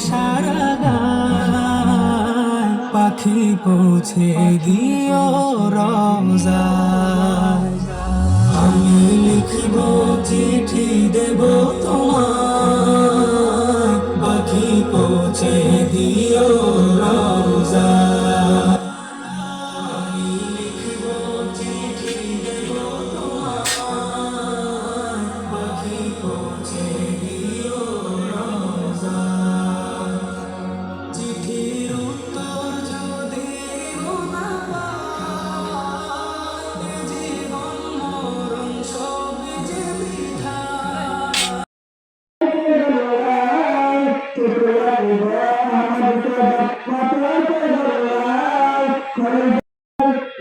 সারা গায় পাখি পৌঁছে দিও রমজায়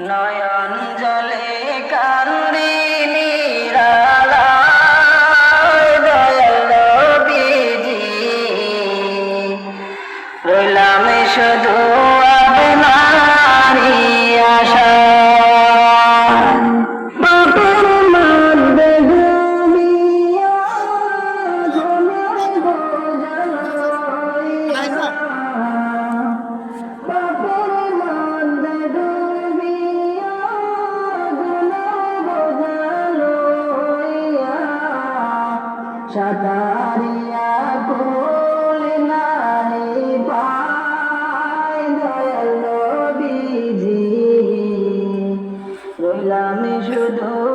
নয়ন জলে কান্দি নিরালা দয়াল বিজি রইলাম শুধু সাঁতারিয়া কোল নারী পায় দয়াল বিজি রইলাম শুধু